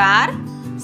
નમસ્કાર.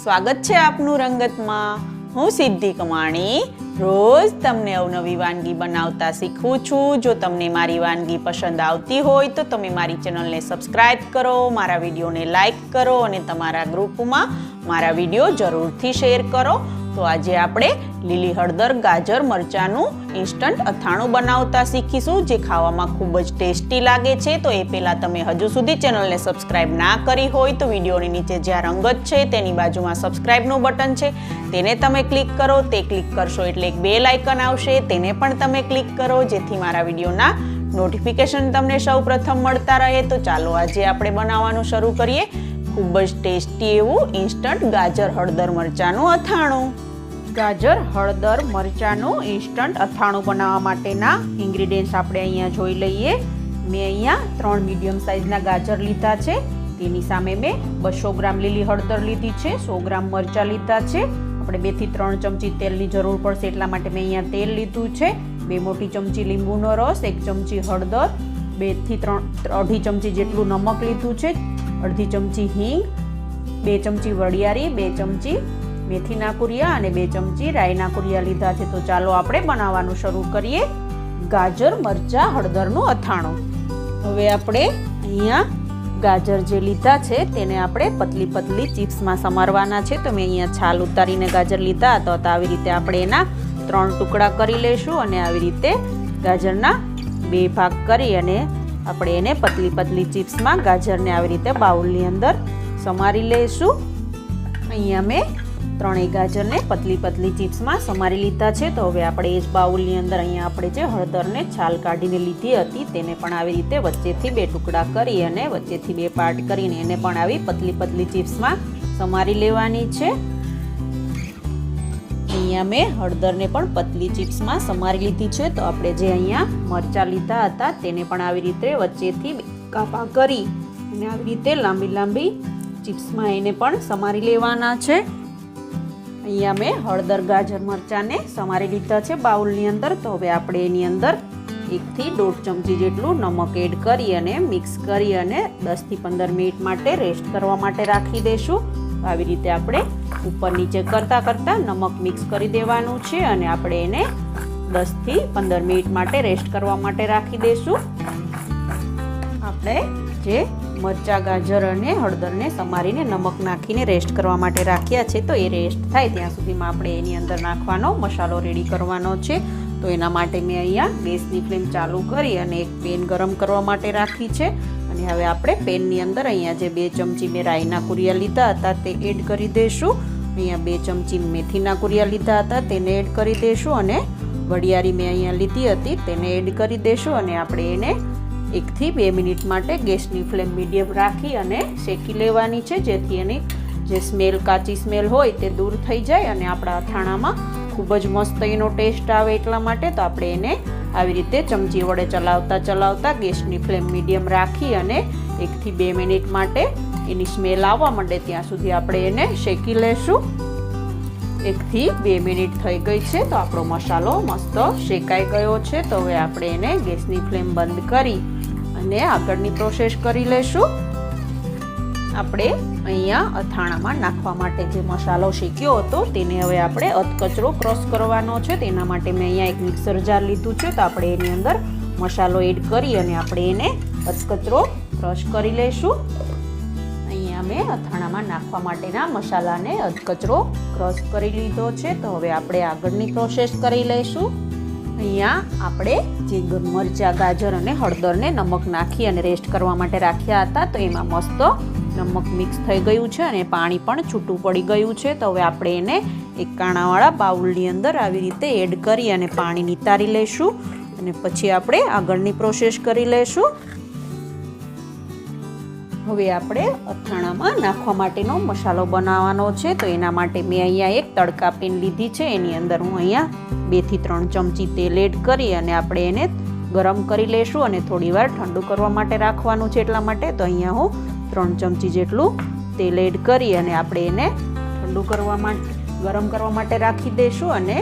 સ્વાગત છે આપનું રંગતમાં. હું સિદ્ધિ કમાણી. રોજ તમને અવનવી વાનગી બનાવતા શીખું છું. જો તમને મારી વાનગી પસંદ આવતી હોય તો તમે મારી ચેનલને સબસ્ક્રાઇબ કરો, મારા વિડીયોને લાઇક કરો અને તમારા ગ્રુપમાં મારા વીડિયો જરૂરથી શેર કરો. તો આજે આપણે લીલી હળદર, ગાજર, મરચાંનું ઇન્સ્ટન્ટ અથાણું બનાવતા શીખીશું, જે ખાવામાં ખૂબ જ ટેસ્ટી લાગે છે. તો એ પહેલાં તમે હજુ સુધી ચેનલને સબસ્ક્રાઇબ ના કરી હોય તો વિડીયોની નીચે જ્યાં રંગત છે, તેની બાજુમાં સબસ્ક્રાઇબનું બટન છે. તેને તમે ક્લિક કરો, તે ક્લિક કરશો એટલે એક બેલ આઇકન આવશે. તેને પણ તમે ક્લિક કરો, જેથી મારા વિડીયોના નોટિફિકેશન તમને સૌ પ્રથમ મળતા રહે. તો ચાલો આજે આપણે બનાવવાનું શરૂ કરીએ. ખૂબ જ ટેસ્ટી એવું ઇન્સ્ટન્ટ ગાજર, હળદર, મરચાંનું અથાણું. ગાજર, હળદર, મરચાંનું ઇન્સ્ટન્ટ અથાણું બનાવવા માટેના ઇન્ગ્રીડિયન્ટ્સ આપણે અહીંયા જોઈ લઈએ. મેં અહીંયા ત્રણ મીડિયમ સાઇઝના ગાજર લીધા છે. તેની સામે મેં બસો ગ્રામ લીલી હળદર લીધી છે, સો ગ્રામ મરચાં લીધા છે. આપણે બેથી ત્રણ ચમચી તેલની જરૂર પડશે એટલા માટે મેં અહીંયા તેલ લીધું છે. બે મોટી ચમચી લીંબુનો રસ, એક ચમચી હળદર બેથી ત્રણ, અઢી ચમચી જેટલું નમક લીધું છે, અડધી ચમચી હિંગ, બે ચમચી વડિયારી બે ચમચી મેથીના કુરિયા અને બે ચમચી રાઈના કુરિયા લીધા છે. તો ચાલો આપણે બનાવવાનું શરૂ કરીએ. ગાજર, મરચાં, હળદરનું અથાણું. હવે આપણે અહીંયા ગાજર જે લીધા છે તેને આપણે પતલી પતલી ચિપ્સમાં સમારવાના છે. તો મેં અહીંયા છાલ ઉતારીને ગાજર લીધા તો આવી રીતે આપણે એના ત્રણ ટુકડા કરી લઈશું અને આવી રીતે ગાજરના બે ભાગ કરી અને આપણે એને પતલી પતલી ચિપ્સમાં ગાજરને આવી રીતે બાઉલની અંદર સમારી લઈશું. અહીંયા મેં ત્રણેય ગાજરને પતલી પતલી ચિપ્સમાં સમારી લીધા છે. તો હવે આપણે એ જ બાઉલની અંદર અહીંયા આપણે જે હળદરને છાલ કાઢીને લીધી હતી, તેને પણ આવી રીતે વચ્ચેથી બે ટુકડા કરી અને વચ્ચેથી બે પાર્ટ કરીને એને પણ આવી પતલી પતલી ચિપ્સમાં સમારી લેવાની છે. અહીંયા મેં હળદરને પણ પતલી ચિપ્સમાં સમારી લીધી છે. તો આપણે જે અહીંયા મરચાં લીધા હતા, તેને પણ આવી રીતે વચ્ચેથી કાપા કરી અને આવી રીતે લાંબી લાંબી ચિપ્સમાં એને પણ સમારી લેવાના છે. અહીંયા મેં હળદર, ગાજર, મરચાંને સમારી લીધા છે બાઉલની અંદર. તો હવે આપણે એની અંદર એકથી દોઢ ચમચી જેટલું નમક એડ કરી અને મિક્સ કરી અને દસથી પંદર મિનિટ માટે રેસ્ટ કરવા માટે રાખી દઈશું આવી રીતે આપણે ઉપર નીચે કરતાં કરતાં નમક મિક્સ કરી દેવાનું છે અને આપણે એને દસથી પંદર મિનિટ માટે રેસ્ટ કરવા માટે રાખી દઈશું આપણે જે મરચાં, ગાજર અને હળદરને સમારીને નમક નાખીને રેસ્ટ કરવા માટે રાખ્યા છે. તો એ રેસ્ટ થાય ત્યાં સુધીમાં આપણે એની અંદર નાખવાનો મસાલો રેડી કરવાનો છે. તો એના માટે મેં અહીંયા ગેસની ફ્લેમ ચાલુ કરી અને એક પેન ગરમ કરવા માટે રાખી છે. અને હવે આપણે પેનની અંદર અહીંયા જે બે ચમચી મેં રાઈના કુરિયા લીધા હતા તે એડ કરી દઈશું. અહીંયા બે ચમચી મેથીના કુરિયા લીધા હતા તેને એડ કરી દઈશું અને વડિયારી મેં અહીંયા લીધી હતી તેને એડ કરી દઈશું અને આપણે એને એકથી બે મિનિટ માટે ગેસની ફ્લેમ મીડિયમ રાખી અને શેકી લેવાની છે, જેથી એની જે સ્મેલ, કાચી સ્મેલ હોય તે દૂર થઈ જાય અને આપણા અથાણામાં ખૂબ જ મસ્ત એનો ટેસ્ટ આવે એટલા માટે તો આપણે એને આવી રીતે ચમચી વડે ચલાવતા ચલાવતા ગેસની ફ્લેમ મીડિયમ રાખી અને એકથી બે મિનિટ માટે એની સ્મેલ આવવા માંડે ત્યાં સુધી આપણે એને શેકી લેશું. એકથી બે મિનિટ થઈ ગઈ છે, તો આપણો મસાલો મસ્ત શેકાઈ ગયો છે, તો હવે આપણે એને ગેસની ફ્લેમ બંધ કરી અને આગળની પ્રોસેસ કરી લેશું. આપણે અહીંયા અથાણામાં નાખવા માટે જે મસાલો શીખ્યો હતો, તેને હવે આપણે અધકચરો ક્રોસ કરવાનો છે. તેના માટે મેં અહીંયા એક મિક્સર જાર લીધું છે, તો આપણે એની અંદર મસાલો એડ કરી અને આપણે એને અધકચરો ક્રશ કરી લઈશું અહીંયા મેં અથાણામાં નાખવા માટેના મસાલાને અધકચરો ક્રશ કરી લીધો છે, તો હવે આપણે આગળની પ્રોસેસ કરી લઈશું અહીંયા આપણે જે મરચાં, ગાજર અને હળદરને નમક નાખી અને રેસ્ટ કરવા માટે રાખ્યા હતા. તો એમાં મસ્ત નમક મિક્સ થઈ ગયું છે અને પાણી પણ છૂટું પડી ગયું છે. તો હવે આપણે એને એક કાણાવાળા બાઉલની અંદર આવી રીતે એડ કરી અને પાણી નિતારી લઈશું અને પછી આપણે આગળની પ્રોસેસ કરી લઈશું. હવે આપણે અથાણામાં નાખવા માટેનો મસાલો બનાવવાનો છે. તો એના માટે મેં અહીંયા એક તડકા પેન લીધી છે. એની અંદર હું અહીંયા બેથી ત્રણ ચમચી તેલ એડ કરી અને આપણે એને ગરમ કરી લઈશું અને થોડીવાર ઠંડુ કરવા માટે રાખવાનું છે એટલા માટે. તો અહીંયા હું ત્રણ ચમચી જેટલું તેલ એડ કરી અને આપણે એને ઠંડુ કરવા માટે ગરમ કરવા માટે રાખી દઈશું અને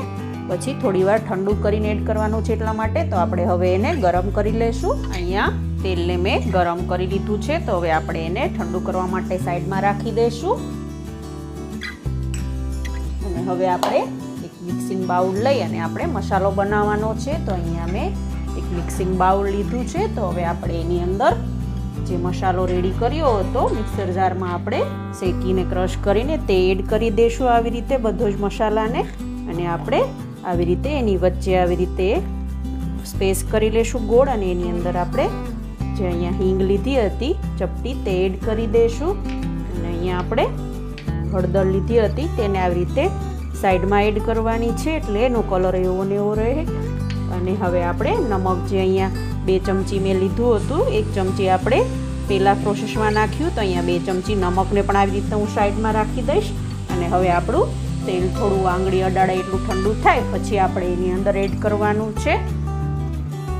પછી થોડીવાર ઠંડુ કરીને એડ કરવાનું છે એટલા માટે. તો આપણે હવે એને ગરમ કરી લઈશું અહીંયા તેલને મેં ગરમ કરી લીધું છે. તો હવે આપણે એને ઠંડુ કરવા માટે સાઈડમાં રાખી દઈશું. અને હવે આપણે એક મિક્સિંગ બાઉલ લઈ અને આપણે મસાલો બનાવવાનો છે. તો અહીંયા મેં એક મિક્સિંગ બાઉલ લીધું છે. તો હવે આપણે એની અંદર જે મસાલો રેડી કર્યો હતો, મિક્સર જારમાં આપણે શેકીને ક્રશ કરીને તે એડ કરી દઈશું આવી રીતે બધો જ મસાલાને. અને આપણે આવી રીતે એની વચ્ચે આવી રીતે સ્પેસ કરી લેશું ગોળ અને એની અંદર આપણે જે અહીંયા હિંગ લીધી હતી, ચપટી તે એડ કરી દઈશું અને અહીંયા આપણે હળદર લીધી હતી, તેને આવી રીતે સાઈડમાં એડ કરવાની છે, એટલે એનો કલર એવો ને એવો રહે. અને હવે આપણે નમક જે અહીંયા બે ચમચી મેં લીધું હતું, એક ચમચી આપણે પહેલાં પ્રોસેસમાં નાખ્યું તો અહીંયા બે ચમચી નમકને પણ આવી રીતે હું સાઈડમાં રાખી દઈશ. અને હવે આપણું તેલ થોડું આંગળી અડાડે એટલું ઠંડુ થાય, પછી આપણે એની અંદર એડ કરવાનું છે.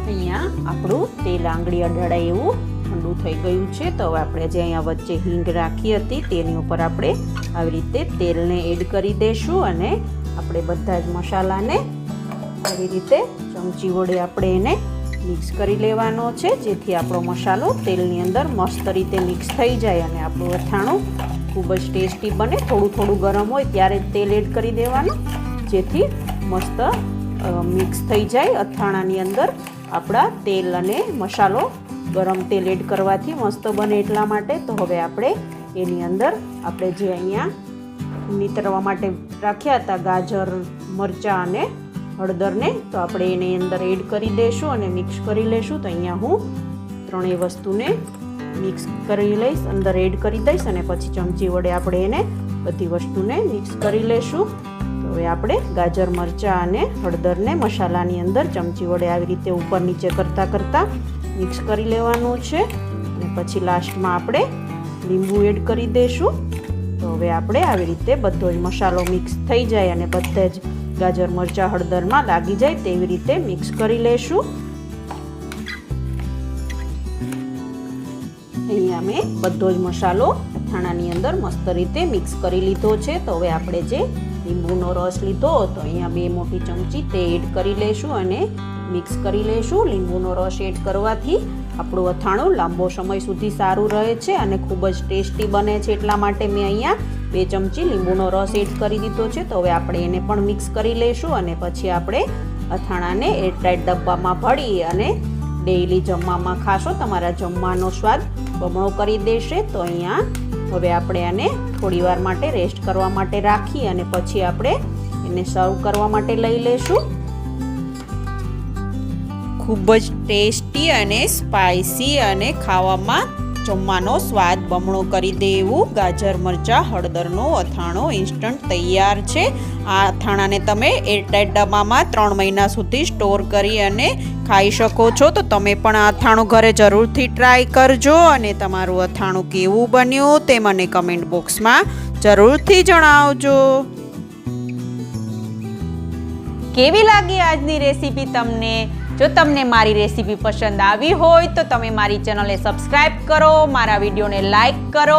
અહીંયા આપણું તેલ આંગળી અડાડાય એવું ઠંડુ થઈ ગયું છે. તો હવે આપણે જે અહીંયા વચ્ચે હિંગ રાખી હતી, તેની ઉપર આપણે આવી રીતે તેલને એડ કરી દઈશું અને આપણે બધા જ મસાલાને આવી રીતે ચમચી વડે આપણે એને મિક્સ કરી લેવાનો છે, જેથી આપણો મસાલો તેલની અંદર મસ્ત રીતે મિક્સ થઈ જાય અને આપણું અથાણું ખૂબ જ ટેસ્ટી બને. થોડું થોડું ગરમ હોય ત્યારે તેલ એડ કરી દેવાનું, જેથી મસ્ત મિક્સ થઈ જાય અથાણાની અંદર. આપણા તેલ અને મસાલો ગરમ તેલ એડ કરવાથી મસ્ત બને એટલા માટે. તો હવે આપણે એની અંદર આપણે જે અહીંયા નીતરવા માટે રાખ્યા હતા ગાજર, મરચાં અને હળદરને, તો આપણે એની અંદર એડ કરી દઈશું અને મિક્સ કરી લઈશું. તો અહીંયા હું ત્રણેય વસ્તુને મિક્સ કરી લઈશ, અંદર એડ કરી દઈશ અને પછી ચમચી વડે આપણે એને બધી વસ્તુને મિક્સ કરી લઈશું. હવે આપણે ગાજર, મરચાં અને હળદરને મસાલાની અંદર ચમચી વડે આવી રીતે ઉપર નીચે કરતાં કરતાં મિક્સ કરી લેવાનું છે. અને પછી લાસ્ટમાં આપણે લીંબુ એડ કરી દઈશું તો હવે આપણે આવી રીતે બધો જ મસાલો મિક્સ થઈ જાય અને બધે જ ગાજર, મરચાં, હળદરમાં લાગી જાય તેવી રીતે મિક્સ કરી લેશું. અહીંયા મેં બધો જ મસાલો અથાણાની અંદર મસ્ત રીતે મિક્સ કરી લીધો છે. તો હવે આપણે જે લીંબુનો રસ લીધો તો અહીંયા બે મોટી ચમચી તે એડ કરી લઈશું અને મિક્સ કરી લઈશું લીંબુનો રસ એડ કરવાથી આપણું અથાણું લાંબો સમય સુધી સારું રહે છે અને ખૂબ જ ટેસ્ટી બને છે. એટલા માટે મેં અહીંયા બે ચમચી લીંબુનો રસ એડ કરી દીધો છે. તો હવે આપણે એને પણ મિક્સ કરી લઈશું અને પછી આપણે અથાણાને એરટાઈટ ડબ્બામાં ભળી અને ડેઈલી જમવામાં ખાશો. તમારા જમવાનો સ્વાદ બમણો કરી દેશે. તો અહીંયા હવે આપણે આને થોડી વાર માટે રેસ્ટ કરવા માટે રાખી અને પછી આપણે એને સર્વ કરવા માટે લઈ લેશું ખૂબ જ ટેસ્ટી અને સ્પાઇસી અને ખાવામાં જમવાનો સ્વાદ બમણો કરી દે એવું ગાજર, મરચાં, હળદરનો અથાણો ઇન્સ્ટન્ટ તૈયાર છે. આ અથાણાને તમે એરટાઈટ ડબ્બામાં ત્રણ મહિના સુધી સ્ટોર કરી અને ખાઈ શકો છો, તો તમે પણ આ અથાણું ઘરે જરૂરથી ટ્રાય કરજો અને તમારું અથાણું કેવું બન્યું તે મને કમેન્ટ બોક્સમાં જરૂરથી જણાવજો. કેવી લાગી આજની રેસીપી તમને? જો તમને મારી રેસીપી પસંદ આવી હોય તો તમે મારી ચેનલને સબસ્ક્રાઈબ કરો, મારા વિડીયોને લાઈક કરો